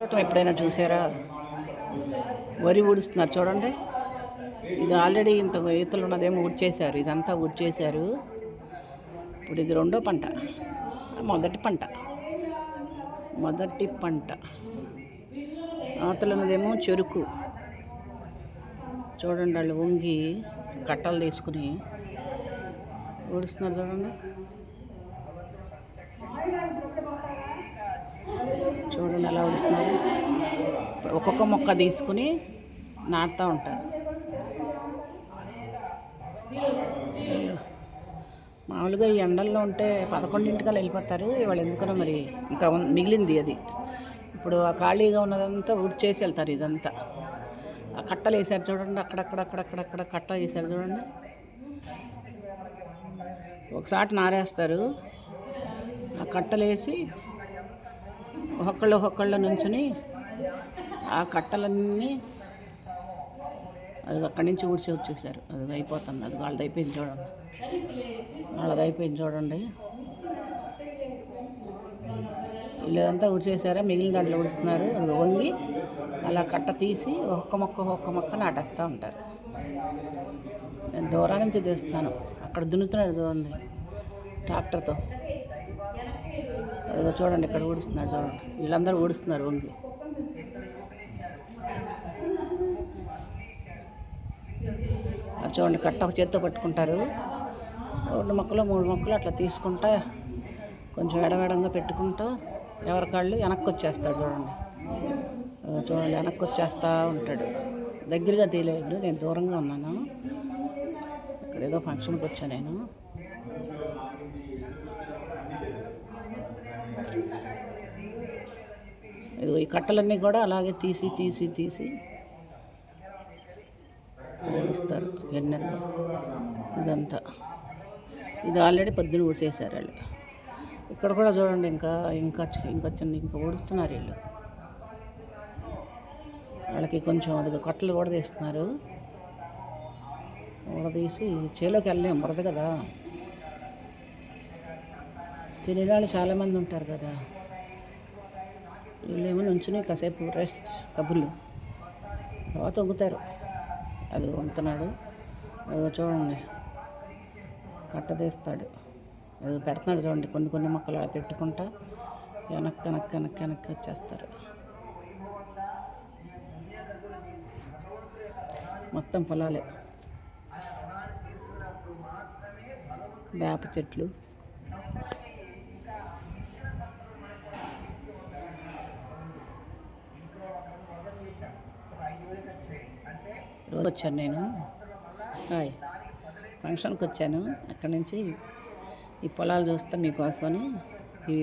చూడటం ఎప్పుడైనా చూసారా? వరి ఊడుస్తున్నారు చూడండి. ఇది ఆల్రెడీ ఇంత ఈతలు ఉన్నదేమో ఊడ్చేశారు. ఇదంతా ఊడ్చేశారు. ఇప్పుడు ఇది రెండో పంట. మొదటి పంట. మొదటి పంట. ఆతలు ఉన్నదేమో చెరుకు. చూడండి వాళ్ళు వంగి కట్టలు తీసుకుని ఊడుస్తున్నారు చూడండి. చూడండి ఎలా ఉడుస్తున్నారు. ఒక్కొక్క మొక్క తీసుకుని నాటుతూ ఉంటారు. మామూలుగా ఈ ఎండల్లో ఉంటే పదకొండింటికల్లా వెళ్ళిపోతారు. వాళ్ళు ఎందుకనో మరి ఇంకా మిగిలింది అది. ఇప్పుడు ఆ ఖాళీగా ఉన్నదంతా ఊడ్చేసి వెళ్తారు ఇదంతా. ఆ కట్టలు వేసారు చూడండి అక్కడక్కడ అక్కడక్కడక్కడ కట్ట వేసారు చూడండి. ఒకసారి నారేస్తారు. ఆ కట్టలు వేసి ఒక్కొక్కళ్ళు ఒకళ్ళు నుంచుని ఆ కట్టలన్నీ అది అక్కడి నుంచి ఊడ్చి వచ్చేసారు. అది అయిపోతుంది. అది వాళ్ళది అయిపోయింది చూడండి. వాళ్ళది అయిపోయింది చూడండి. వీళ్ళదంతా ఊడ్చేసారా? మిగిలిన దాంట్లో ఊడుస్తున్నారు. అది వంగి అలా కట్ట తీసి ఒక్క మొక్క ఒక్క మొక్క నాటేస్తూ ఉంటారు. నేను దూరం నుంచి తీస్తున్నాను. అక్కడ దున్నుతున్నాడు చూడండి ట్రాక్టర్తో. ఏదో చూడండి ఇక్కడ ఊడుస్తున్నారు చూడండి. వీళ్ళందరూ ఊడుస్తున్నారు వంగి. అది చూడండి కట్ట ఒక చేత్తో పట్టుకుంటారు. రెండు మొక్కలు మూడు మొక్కలు అట్లా తీసుకుంటా కొంచెం ఎడవెడంగా పెట్టుకుంటూ ఎవరికాళ్ళు వెనక్కి వచ్చేస్తాడు చూడండి. చూడండి వెనక్కి వచ్చేస్తూ ఉంటాడు. దగ్గరగా తీయలేదు నేను దూరంగా ఉన్నాను. ఇక్కడ ఏదో ఫంక్షన్కి వచ్చాను నేను ఇదిగో ఈ కట్టలన్నీ కూడా అలాగే తీసి తీసి తీసి ఇస్తారు గిన్నెలు ఇదంతా. ఇది ఆల్రెడీ పొద్దున ఊడ్చేసారు వాళ్ళు. ఇక్కడ కూడా చూడండి ఇంకా ఇంకా ఇంకా చిన్న ఇంకా ఊడుస్తున్నారు వీళ్ళు. వాళ్ళకి కొంచెం అది కట్టలు కూడా తీస్తున్నారు. ఊడదీసి చేలోకి వెళ్ళలేము బురద కదా. తినేవాళ్ళు చాలామంది ఉంటారు కదా. వీళ్ళేమో నుంచుని కాసేపు రెస్ట్ కబుర్లు. తర్వాత వంగుతారు అది వంతున్నాడు. అది చూడండి. కట్ట తీస్తాడు. అది పెడుతున్నాడు చూడండి. కొన్ని కొన్ని మొక్కలు అలా పెట్టుకుంటా వెనక్కి వెనక్కి వెనక్కి వెనక్కి వచ్చేస్తారు. మొత్తం పొలాలే. వేప చెట్లు. రోజు వచ్చాను నేను. హాయ్. ఫంక్షన్కి వచ్చాను అక్కడి నుంచి ఈ పొలాలు చూస్తే మీకోసమని ఈ